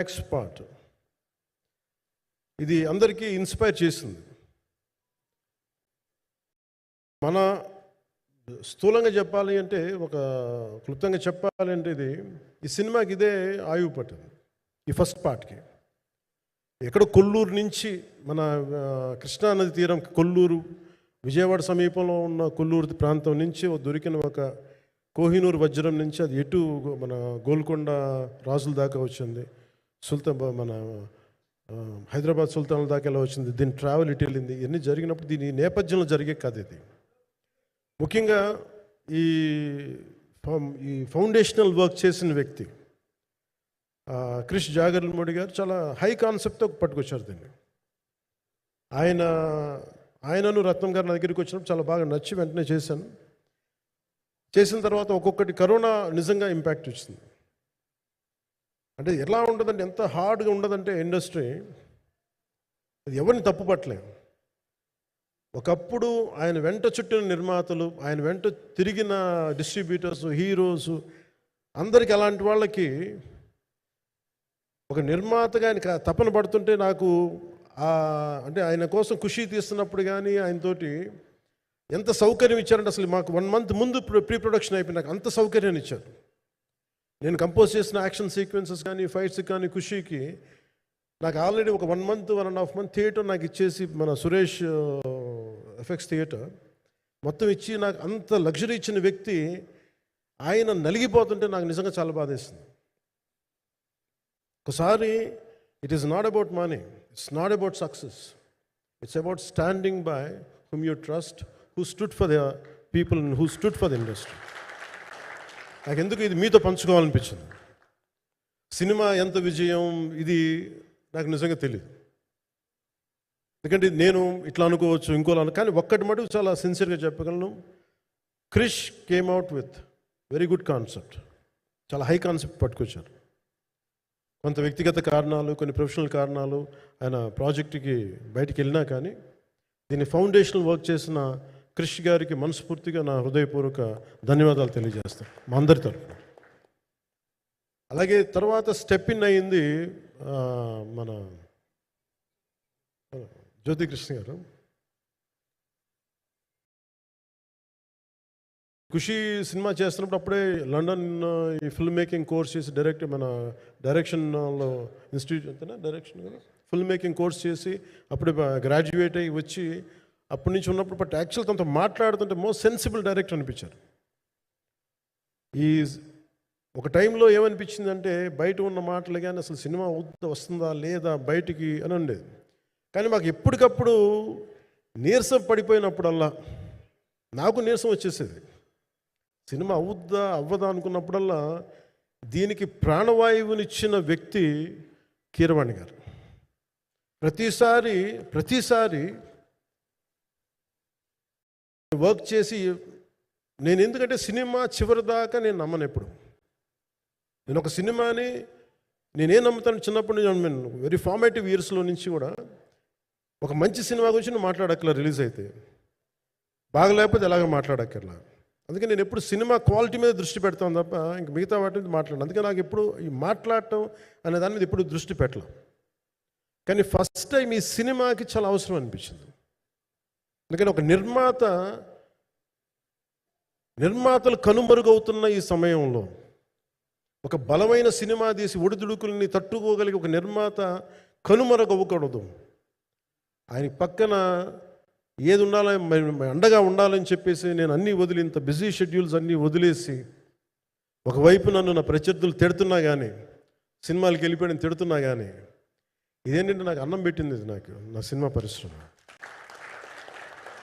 Next part ఇది అందరికీ inspire చేసింది. మన స్థూలంగా చెప్పాలి అంటే ఒక క్లుప్తంగా చెప్పాలి అంటే ఇది ఈ సినిమాకి ఇదే ఆయువు పట్టింది ఈ ఫస్ట్ పార్ట్కి. ఎక్కడో కొల్లూరు నుంచి మన కృష్ణా కృష్ణానది తీరం కొల్లూరు విజయవాడ సమీపంలో ఉన్న కొల్లూరు ప్రాంతం నుంచి దొరికిన ఒక కోహినూరు వజ్రం నుంచి అది ఎటు మన గోల్కొండ రాజుల దాకా వచ్చింది. సుల్తాన్ బ- మన హైదరాబాద్ సుల్తాన్ల దాకా ఎలా వచ్చింది? దీని ట్రావెల్ ఇటు వెళ్ళింది ఇవన్నీ జరిగినప్పుడు దీని నేపథ్యంలో జరిగే కథ ఇది. ముఖ్యంగా ఈ ఈ ఫౌండేషనల్ వర్క్ చేసిన వ్యక్తి క్రిష్ జాగర్లమూడి గారు చాలా హై కాన్సెప్ట్తో పట్టుకొచ్చారు దీన్ని. ఆయన ఆయనను రత్నం గారు నా దగ్గరికి వచ్చినప్పుడు చాలా బాగా నచ్చి వెంటనే చేశాను. చేసిన తర్వాత ఒక్కొక్కటి కరోనా నిజంగా ఇంపాక్ట్ వచ్చింది. అంటే ఎలా ఉండదంటే ఎంత హార్డ్గా ఉండదంటే ఇండస్ట్రీ అది ఎవరిని తప్పుపట్టలేం ఒకప్పుడు ఆయన వెంట చుట్టిన నిర్మాతలు ఆయన వెంట తిరిగిన డిస్ట్రిబ్యూటర్స్ హీరోస్ అందరికి అలాంటి వాళ్ళకి ఒక నిర్మాతగా ఆయన తపన పడుతుంటే నాకు అంటే ఆయన కోసం ఖుషి తీస్తున్నప్పుడు కానీ ఆయనతోటి ఎంత సౌకర్యం ఇచ్చారంటే అసలు మాకు వన్ మంత్ ముందు ప్రీ ప్రొడక్షన్ అయిపోయి నాకు అంత సౌకర్యాన్ని ఇచ్చారు. నేను కంపోజ్ చేసిన యాక్షన్ సీక్వెన్సెస్ కానీ ఫైట్స్ కానీ ఖుషీకి నాకు ఆల్రెడీ ఒక one month one and half month theatre నాకు ఇచ్చేసి మన సురేష్ ఎఫెక్ట్స్ థియేటర్ మొత్తం ఇచ్చి నాకు అంత లగ్జరీ ఇచ్చిన వ్యక్తి ఆయన నలిగిపోతుంటే నాకు నిజంగా చాలా బాధేస్తుంది ఒకసారి it is not about money it's not about success it's about standing by whom you trust who stood for the people who stood for the industry నాకు ఎందుకు ఇది మీతో పంచుకోవాలనిపించింది? సినిమా ఎంత విజయం ఇది నాకు నిజంగా తెలియదు ఎందుకంటే నేను ఇట్లా అనుకోవచ్చు ఇంకోలా అను కానీ ఒక్కటి మటుకు చాలా సిన్సియర్గా చెప్పగలను. Krish came out with very good concept చాలా హై కాన్సెప్ట్ పట్టుకొచ్చారు. కొంత వ్యక్తిగత కారణాలు కొన్ని ప్రొఫెషనల్ కారణాలు ఆయన ప్రాజెక్టుకి బయటికి వెళ్ళినా కానీ దీన్ని ఫౌండేషనల్ వర్క్ చేసిన క్రిష్ గారికి మనస్ఫూర్తిగా నా హృదయపూర్వక ధన్యవాదాలు తెలియజేస్తాను మా అందరి తరఫున. అలాగే తర్వాత స్టెప్ ఇన్ అయింది మన జ్యోతి కృష్ణ గారు. ఖుషి సినిమా చేస్తున్నప్పుడు అప్పుడే లండన్ ఈ ఫిల్మ్ మేకింగ్ కోర్స్ చేసి డైరెక్ట్ మన డైరెక్షన్లో ఇన్స్టిట్యూట్ అంతేనా? డైరెక్షన్ ఫిల్మ్ మేకింగ్ కోర్స్ చేసి అప్పుడు గ్రాడ్యుయేట్ అయ్యి వచ్చి అప్పటి నుంచి ఉన్నప్పుడు బట్ యాక్చువల్ తనతో మాట్లాడుతుంటే మోస్ట్ సెన్సిబుల్ డైరెక్టర్ అనిపించారు. ఈ ఒక టైంలో ఏమనిపించిందంటే బయట ఉన్న మాటలు కానీ అసలు సినిమా వస్తుందా లేదా బయటికి అని ఉండేది. కానీ మాకు ఎప్పటికప్పుడు నీరసం పడిపోయినప్పుడల్లా నాకు నీరసం వచ్చేసేది. సినిమా అవుద్దా అవ్వదా అనుకున్నప్పుడల్లా దీనికి ప్రాణవాయువునిచ్చిన వ్యక్తి కీరవాణి గారు. ప్రతిసారి ప్రతిసారి వర్క్ చేసి నేను ఎందుకంటే సినిమా చివరి దాకా నేను నమ్మను ఎప్పుడు. నేను ఒక సినిమాని నేనేం నమ్ముతాను చిన్నప్పటి నుంచి నేను వెరీ ఫార్మేటివ్ ఇయర్స్లో నుంచి కూడా ఒక మంచి సినిమా గురించి నువ్వు మాట్లాడక్కర్లా రిలీజ్ అయితే. బాగలేకపోతే ఎలాగ మాట్లాడక్కర్లా. అందుకే నేను ఎప్పుడు సినిమా క్వాలిటీ మీద దృష్టి పెడతాను తప్ప ఇంక మిగతా వాటి మీద మాట్లాడను. అందుకే నాకు ఎప్పుడు ఈ మాట్లాడటం అనే దాని మీద ఎప్పుడు దృష్టి పెట్టలేదు కానీ ఫస్ట్ టైం ఈ సినిమాకి చాలా అవసరం అనిపించింది. అందుకని ఒక నిర్మాత నిర్మాతలు కనుమరుగవుతున్న ఈ సమయంలో ఒక బలమైన సినిమా తీసి ఒడిదుడుకుల్ని తట్టుకోగలిగే ఒక నిర్మాత కనుమరుగవ్వకూడదు. ఆయన పక్కన ఏది ఉండాలో మరి అండగా ఉండాలని చెప్పేసి నేను అన్నీ వదిలి ఇంత బిజీ షెడ్యూల్స్ అన్నీ వదిలేసి ఒకవైపు నన్ను నా ప్రత్యర్థులు తిడుతున్నా కానీ సినిమాలకి వెళ్ళిపోయి తిడుతున్నా కానీ ఇదేంటంటే నాకు అన్నం పెట్టింది ఇది నాకు నా సినిమా పరిశ్రమ.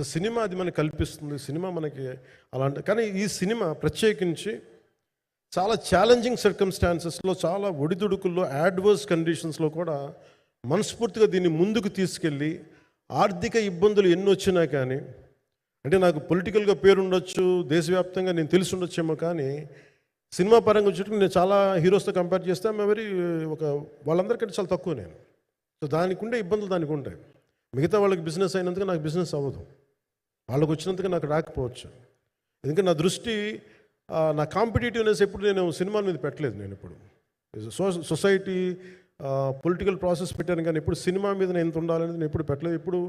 so cinema అది మనకి కల్పిస్తుంది సినిమా మనకి అలాంటి కానీ ఈ సినిమా ప్రత్యేకించి చాలా ఛాలెంజింగ్ సర్కమ్స్టాన్సెస్లో చాలా ఒడిదుడుకుల్లో యాడ్వర్స్ కండిషన్స్లో కూడా మనస్ఫూర్తిగా దీన్ని ముందుకు తీసుకెళ్ళి ఆర్థిక ఇబ్బందులు ఎన్ని వచ్చినా కానీ అంటే నాకు పొలిటికల్గా పేరుండొచ్చు దేశవ్యాప్తంగా నేను తెలిసి ఉండొచ్చేమో కానీ సినిమా పరంగా వచ్చేటప్పుడు నేను చాలా హీరోస్తో కంపేర్ చేస్తే ఆమె వెరీ ఒక వాళ్ళందరికంటే చాలా తక్కువ నేను. సో దానికి ఉండే ఇబ్బందులు దానికి ఉంటాయి. మిగతా వాళ్ళకి బిజినెస్ అయినందుకు నాకు బిజినెస్ అవ్వదు. వాళ్ళకి వచ్చినందుకు నాకు రాకపోవచ్చు. ఎందుకంటే నా దృష్టి నా కాంపిటేటివ్నెస్ ఎప్పుడు నేను సినిమాల మీద పెట్టలేదు నేను ఇప్పుడు. సో సొసైటీ పొలిటికల్ ప్రాసెస్ పెట్టాను కానీ ఎప్పుడు సినిమా మీద నేను ఎంత ఉండాలనేది నేను ఎప్పుడు పెట్టలేదు. ఇప్పుడు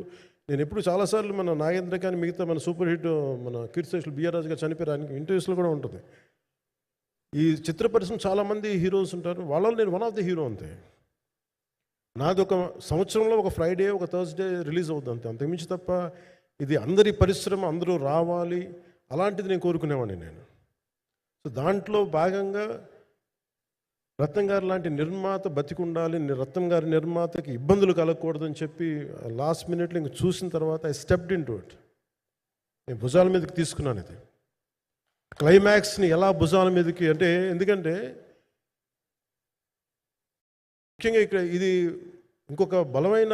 నేను ఎప్పుడు చాలాసార్లు మన నాగేంద్ర కానీ మిగతా మన సూపర్ హిట్ మన కీర్తిశేషులు బిఆర్ రాజు గారు చనిపోయారు. ఇంటర్వ్యూస్లో కూడా ఉంటుంది. ఈ చిత్ర పరిశ్రమ చాలామంది హీరోస్ ఉంటారు. వాళ్ళలో నేను వన్ ఆఫ్ ది హీరో అంతే. నాది ఒక సంవత్సరంలో ఒక ఫ్రైడే ఒక థర్స్డే రిలీజ్ అవుతుంది అంతే. అంతకుమించి తప్ప ఇది అందరి పరిశ్రమ అందరూ రావాలి అలాంటిది నేను కోరుకునేవాడిని నేను. సో దాంట్లో భాగంగా రత్నం గారు లాంటి నిర్మాత బతికుండాలి రత్నం గారి నిర్మాతకి ఇబ్బందులు కలగకూడదని చెప్పి లాస్ట్ మినిట్లో ఇంక చూసిన తర్వాత I stepped into it నేను భుజాల మీదకి తీసుకున్నాను ఇది. క్లైమాక్స్ని ఎలా భుజాల మీదకి అంటే ఎందుకంటే ముఖ్యంగా ఇక్కడ ఇది ఇంకొక బలమైన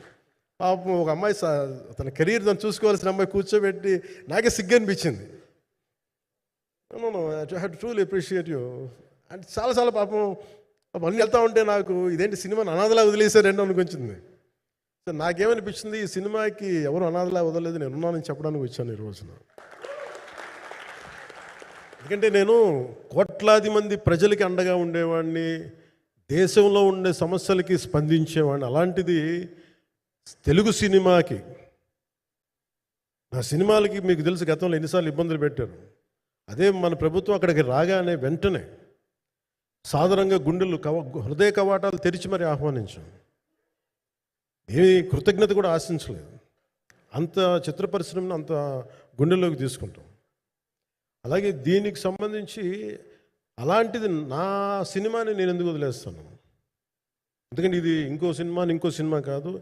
పాపం ఒక అమ్మాయి తన కెరీర్ తను చూసుకోవాల్సిన అమ్మాయి కూర్చోబెట్టి నాకే సిగ్గు అనిపించింది. హ్యాడ్ ట్రూలీ అప్రిషియేట్ యూ అంటే చాలా చాలా పాపం అన్నీ వెళ్తూ ఉంటే నాకు ఇదేంటి సినిమాని అనాథలా వదిలేశారండి అనిపించింది సో నాకేమనిపించింది ఈ సినిమాకి ఎవరు అనాథలా వదలలేదు నేను ఉన్నానని చెప్పడానికి వచ్చాను ఈ రోజున. ఎందుకంటే నేను కోట్లాది మంది ప్రజలకి అండగా ఉండేవాడిని దేశంలో ఉండే సమస్యలకి స్పందించేవాడిని. అలాంటిది తెలుగు సినిమాకి నా సినిమాలకి మీకు తెలుసు గతంలో ఎన్నిసార్లు ఇబ్బందులు పెట్టారు. అదే మన ప్రభుత్వం అక్కడికి రాగానే వెంటనే సాధారణంగా గుండెలు కవ హృదయ కవాటాలు తెరిచి మరి ఆహ్వానించాం. ఏమి కృతజ్ఞత కూడా ఆశించలేదు. అంత చిత్ర పరిశ్రమను అంత గుండెల్లోకి తీసుకుంటాం. అలాగే దీనికి సంబంధించి అలాంటిది నా సినిమాని నేను ఎందుకు వదిలేస్తాను? ఎందుకంటే ఇది ఇంకో సినిమా ఇంకో సినిమా కాదు.